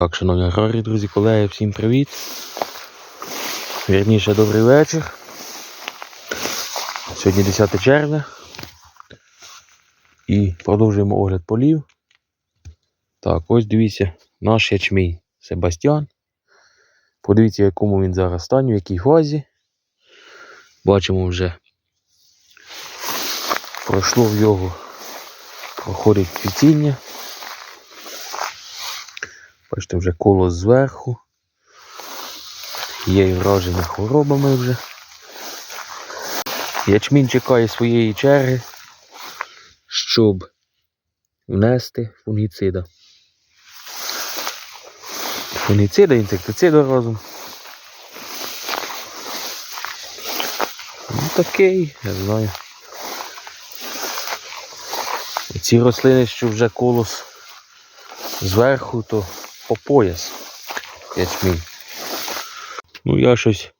Так, шановні аграрії, друзі, колеги, всім привіт. Вірніше, добрий вечір. Сьогодні 10 червня. І продовжуємо огляд полів. Так, ось дивіться, наш ячмінь Себастьян. Подивіться, в якому він зараз стані, в якій фазі. Бачимо вже. Пройшло в його, проходить цвітіння. Бачите, вже коло зверху. Є і враження хворобами вже. Ячмінь чекає своєї черги, щоб внести фунгіцида. Фунгіцида, інсектицида разом. Ну такий, я знаю. Ці рослини, що вже колос зверху, то по пояс ячмінь. Ну, я щось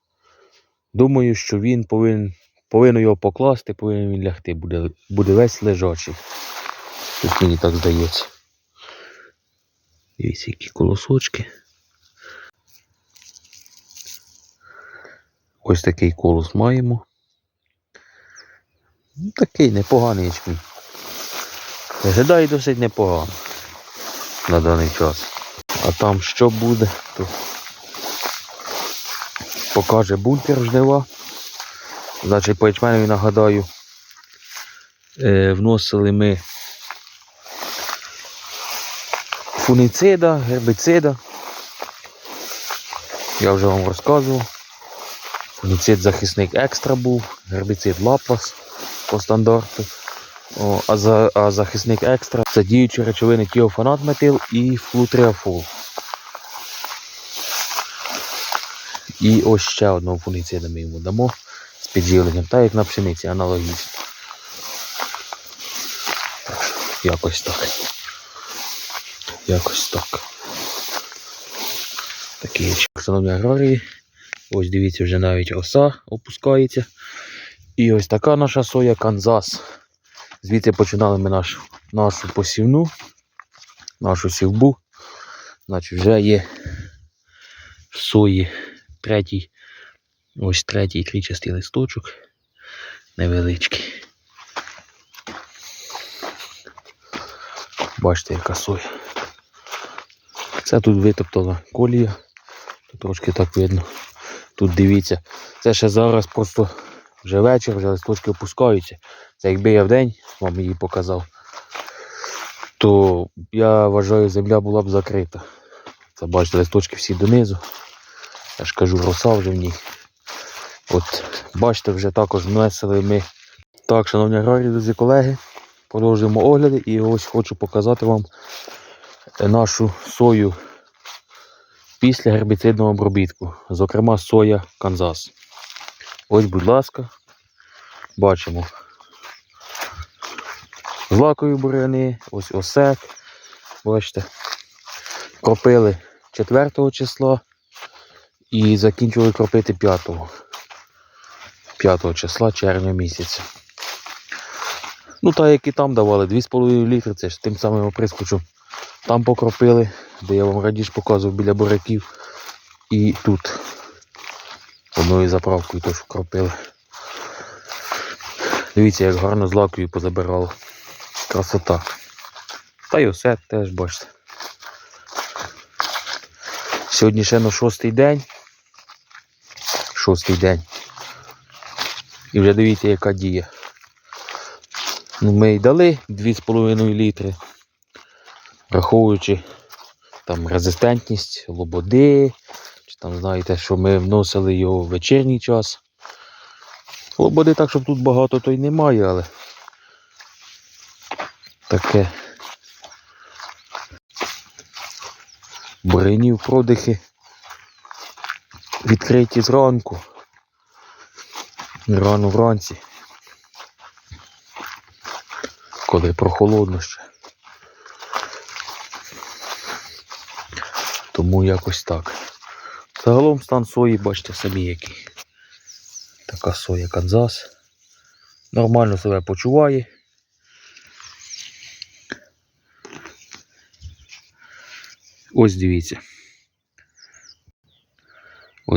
думаю, що він повинен, повинен його покласти, повинен він лягти, буде, буде весь лежачий. Тут мені так здається. Дивіться, які колосочки. Ось такий колос маємо. Ну, такий непоганий ячмінь. Виглядає досить непогано на даний час. А там що буде, то покаже бункер жнива. Значить, по ячменеві нагадаю, е, вносили ми фуницида, гербицида. Я вже вам розказував. Фуницид захисник екстра був, гербицид лапас по стандарту. О, а, за, а захисник екстра це діючі речовини тіофанат метил і флутриафол. І ось ще одного фунгіцида ми йому дамо з підживленням, так як на пшениці, аналогічно. Якось так. Якось так. Такі. Шановні аграрії, ось дивіться, вже навіть оса опускається. І ось така наша соя Канзас. Звідси починали ми нашу, нашу посівну, нашу сівбу. Значить, вже є сої третій, ось третій трічастий листочок. Невеличкий. Бачите, яка соя. Це тут витоптала колія. Тут трошки так видно. Тут дивіться. Це ще зараз просто вже вечір, вже листочки опускаються. Це якби я вдень вам її показав, то я вважаю, земля була б закрита. Це бачите, листочки всі донизу. Я ж кажу, роса вже в ній. От, бачите, вже також внесли ми. Так, шановні аграрії, друзі, колеги, продовжуємо огляди і ось хочу показати вам нашу сою після гербіцидного обробітку. Зокрема, соя Канзас. Ось, будь ласка, бачимо. Злакові буряни, ось осек. Бачите. Кропили 4 числа і закінчили кропити 5. 5 числа червня місяця. Ну, так як і там давали 2,5 літри, це ж тим самим оприскочем. Там покропили, де я вам раніше показував біля буряків. І тут одною заправкою теж кропили. Дивіться, як гарно з лакою позабирало. Красота. Та й осе теж бачите. Сьогодні ще на шостий день. Шостий день. І вже дивіться, яка дія. Ну, ми й дали 2,5 літри, враховуючи там резистентність лободи, чи там знаєте, що ми вносили його в вечірній час. Лободи так, щоб тут багато то й немає, але таке. Бурянів продихи відкриті зранку. Рано вранці. Коли прохолодно ще. Тому якось так. Загалом стан сої, бачите, самі який. Така соя Канзас. Нормально себе почуває. Ось дивіться.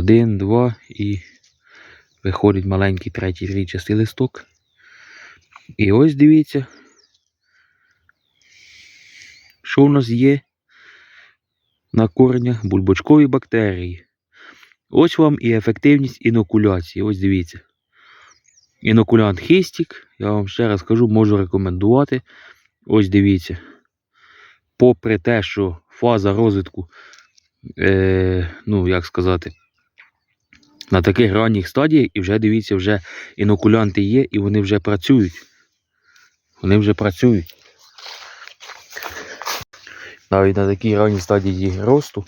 Один, два і виходить маленький третій трійчастий листок. І ось дивіться, що у нас є на коренях бульбочкові бактерії. Ось вам і ефективність інокуляції. Ось дивіться. Інокулянт хистік, я вам ще раз кажу, можу рекомендувати. Ось дивіться. Попри те, що фаза розвитку, е, ну як сказати, на таких ранніх стадіях, і вже дивіться, вже інокулянти є, і вони вже працюють. Вони вже працюють. Навіть на такій ранній стадії росту.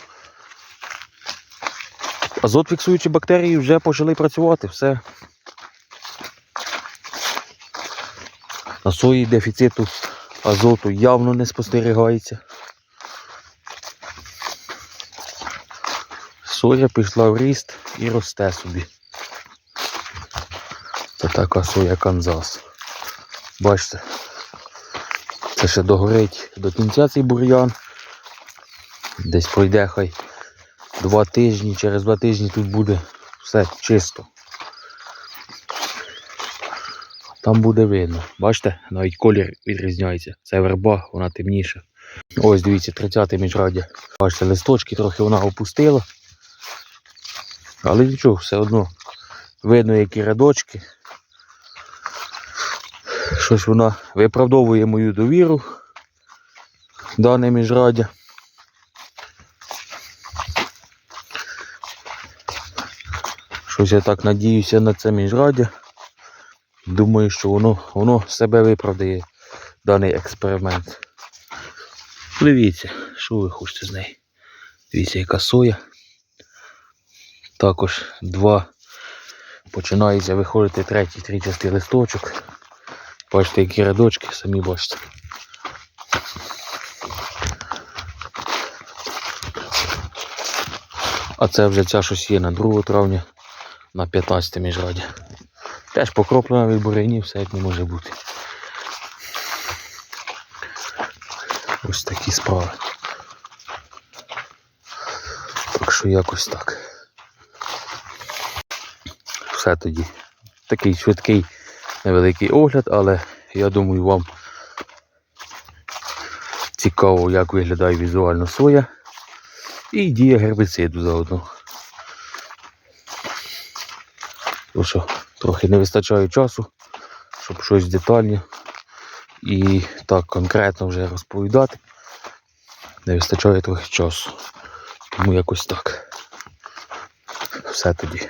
Азот фіксуючі бактерії вже почали працювати. Все. На сої дефіциту азоту явно не спостерігається. Соя пішла в ріст і росте собі. Це така соя Канзас. Бачите, це ще догорить до кінця цей бур'ян. Десь пройде хай два тижні, через два тижні тут буде все чисто. Там буде видно. Бачите, навіть колір відрізняється. Це верба, вона темніша. Ось дивіться, 30 міжраддя. Бачите, листочки трохи вона опустила. Але нічого, все одно видно, які рядочки. Щось вона виправдовує мою довіру. Дане міжраддя. Щось я так надіюся на це міжраддя. Думаю, що воно, воно себе виправдає даний експеримент. Дивіться, що ви хочете з неї. Дивіться, яка соя. Також два. Починається виходити третій трійчастий листочок. Бачите, які рядочки, самі бачите. А це вже ця щось є на 2 травня на 15 міжраді. Теж покроплена від бурянів, все як не може бути. Ось такі справи. Так що якось так. Все тоді. Такий швидкий невеликий огляд, але я думаю вам цікаво, як виглядає візуально соя і дія гербіциду заодно. Тому що трохи не вистачає часу, щоб щось детально і так конкретно вже розповідати. Не вистачає трохи часу. Тому якось так. Все тоді.